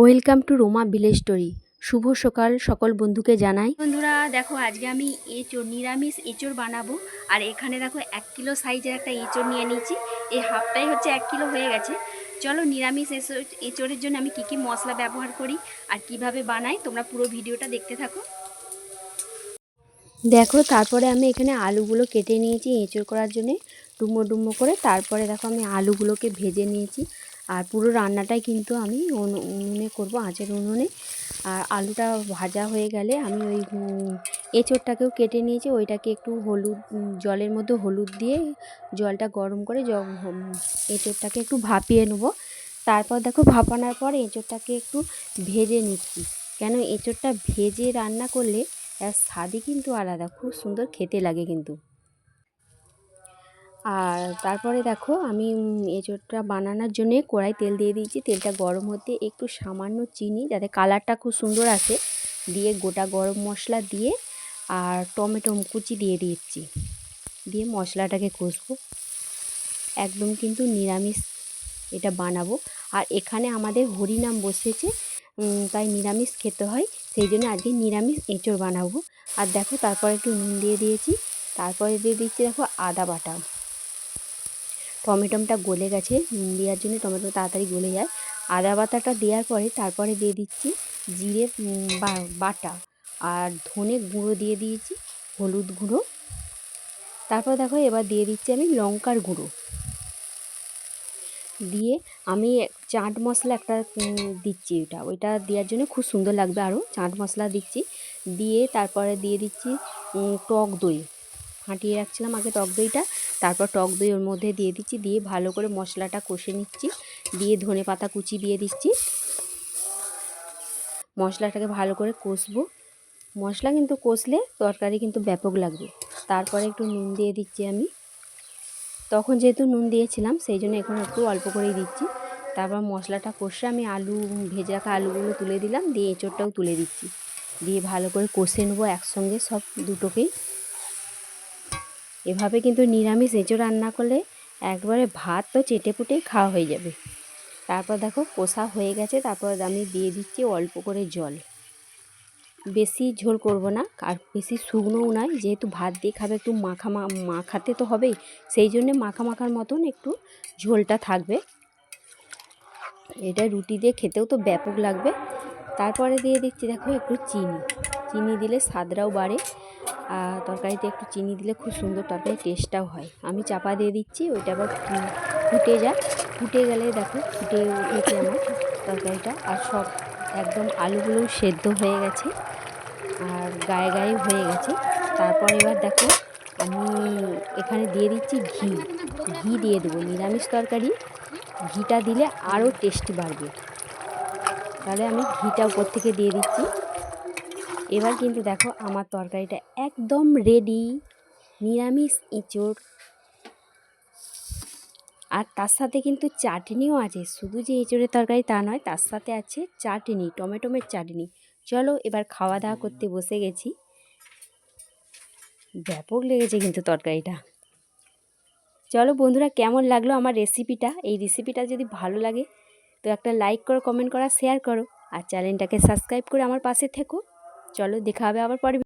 Welcome to Roma village story. শুভ সকাল সকল বন্ধুকে জানাই। বন্ধুরা দেখো আজকে আমি এঁচোড় নিরামিষ এঁচোড় বানাবো। আর এখানে দেখো এক কিলো সাইজের একটা এঁচোড় নিয়ে নিয়েছি। এই হাফটাই হচ্ছে এক কিলো হয়ে গেছে। চলো নিরামিষ এঁচোড় এঁচোড়ের জন্য আমি কী কী মশলা ব্যবহার করি আর কীভাবে বানাই তোমরা পুরো ভিডিওটা দেখতে থাকো। দেখো তারপরে আমি এখানে আলুগুলো কেটে নিয়েছি এঁচোড় করার জন্যে। ডুমো ডুমো করে তারপরে দেখো আমি আলুগুলোকে ভেজে নিয়েছি। আর পুরো রান্নাটাই কিন্তু আমি উনু- উনুনে করব, আঁচের উনুনে। আর আলুটা ভাজা হয়ে গেলে আমি ওই এঁচোড়টাকেও কেটে নিয়েছি। ওইটাকে একটু হলুদ জলের মধ্যে হলুদ দিয়ে জলটা গরম করে এঁচোড়টাকে একটু ভাপিয়ে নেব। তারপর দেখো ভাপানোর পর এঁচোড়টাকে একটু ভেজে নিচ্ছি। কেন এঁচোড়টা ভেজে রান্না করলে এর স্বাদই কিন্তু আলাদা, খুব সুন্দর খেতে লাগে কিন্তু। আর তারপরে দেখো আমি এঁচোড়টা বানানোর জন্যে কড়াই তেল দিয়ে দিয়েছি। তেলটা গরম হতে একটু সামান্য চিনি, যাতে কালারটা খুব সুন্দর আসে, দিয়ে গোটা গরম মশলা দিয়ে আর টমেটো কুচি দিয়ে দিচ্ছি দিয়ে মশলাটাকে কষবো। একদম কিন্তু নিরামিষ এটা বানাবো। আর এখানে আমাদের হরিনাম বসেছে তাই নিরামিষ খেতে হয়। সেই জন্য আজকে নিরামিষ এঁচোড় বানাবো। আর দেখো তারপরে একটু নুন দিয়ে দিয়েছি। তারপরে দিয়ে দিচ্ছি দেখো আদা বাটা। টমেটোটা গলে গেছে, নুন দেওয়ার জন্য টমেটো তাড়াতাড়ি গলে যায়। আদা বাটাটা দেওয়ার পরে তারপরে দিয়ে দিচ্ছি জিরে বাটা আর ধনে গুঁড়ো দিয়ে দিয়েছি, হলুদ গুঁড়ো। তারপর দেখো এবার দিয়ে দিচ্ছি আমি লঙ্কার গুঁড়ো। দিয়ে আমি চাট মশলা একটা দিচ্ছি ওটা ওইটা দেওয়ার জন্য খুব সুন্দর লাগবে আরও চাট মশলা দিচ্ছি, দিয়ে তারপরে দিয়ে দিচ্ছি টক দই। ফাটিয়ে রাখছিলাম আগে টক দইটা, তারপর টক দই ওর মধ্যে দিয়ে দিচ্ছি, দিয়ে ভালো করে মশলাটা কষে নিচ্ছি, দিয়ে ধনে পাতা কুচি দিয়ে দিচ্ছি। মশলাটাকে ভালো করে কষবো। মশলা কিন্তু কষলে তরকারি কিন্তু ব্যাপক লাগবে। তারপরে একটু নুন দিয়ে দিচ্ছি আমি। তখন যেহেতু নুন দিয়েছিলাম, সেই জন্য এখন একটু অল্প করেই দিচ্ছি। তারপর মশলাটা কষে আমি আলু, ভেজে রাখা আলুগুলো তুলে দিলাম, দিয়ে এঁচোড়টাও তুলে দিচ্ছি। দিয়ে ভালো করে কষে নেব একসঙ্গে সব দুটোকেই। এভাবে কিন্তু নিরামিষ এঁচো রান্না করলে একবারে ভাত তো চেটে পুটেই খাওয়া হয়ে যাবে। তারপর দেখো কষা হয়ে গেছে, তারপর আমি দিয়ে দিচ্ছি অল্প করে জল। বেশি ঝোল করব না, আর বেশি শুকনোও নয়, যেহেতু ভাত দিয়ে খাবে একটু মাখা মাখাতে তো হবেই, সেই জন্যে মাখা মাখার মতন একটু ঝোলটা থাকবে। এটা রুটি দিয়ে খেতেও তো ব্যাপক লাগবে। তারপরে দিয়ে দিচ্ছি, দেখো একটু চিনি। চিনি দিলে স্বাদটাও বাড়ে, আর তরকারিতে একটু চিনি দিলে খুব সুন্দর তরকারি টেস্টটাও হয়। আমি চাপা দিয়ে দিচ্ছি, ওইটা আবার ফুটে যায় ফুটে গেলে দেখো ফুটে উঠেছে আমার তরকারিটা, আর সব একদম আলুগুলোও সেদ্ধ হয়ে গেছে, আর গায়ে গায়ে হয়ে গেছে। তারপর এবার দেখো আমি এখানে দিয়ে দিচ্ছি ঘি। ঘি দিয়ে দেবো, নিরামিষ তরকারি। ঘিটা দিলে আরও টেস্টি বাড়বে। তাহলে আমি ঘিটা উপর থেকে দিয়ে দিচ্ছি। এবার কিন্তু দেখো আমার তরকারিটা একদম রেডি নিরামিষ এঁচোড়। আর তার সাথে কিন্তু চাটনিও আছে, শুধু যে এঁচোড়ের তরকারি তা নয়, তার সাথে আছে চাটনি, টমেটোমের চাটনি। চলো এবার খাওয়া দাওয়া করতে বসে গেছি। ব্যাপক লেগেছে কিন্তু তরকারিটা। চলো বন্ধুরা, কেমন লাগল আমার রেসিপিটা এই রেসিপিটা যদি ভালো লাগে তো একটা লাইক করো কমেন্ট করা শেয়ার করো। আর চ্যানেলটাকে সাবস্ক্রাইব করে আমার পাশে থেকো। চলো, দেখা হবে আবার পরে।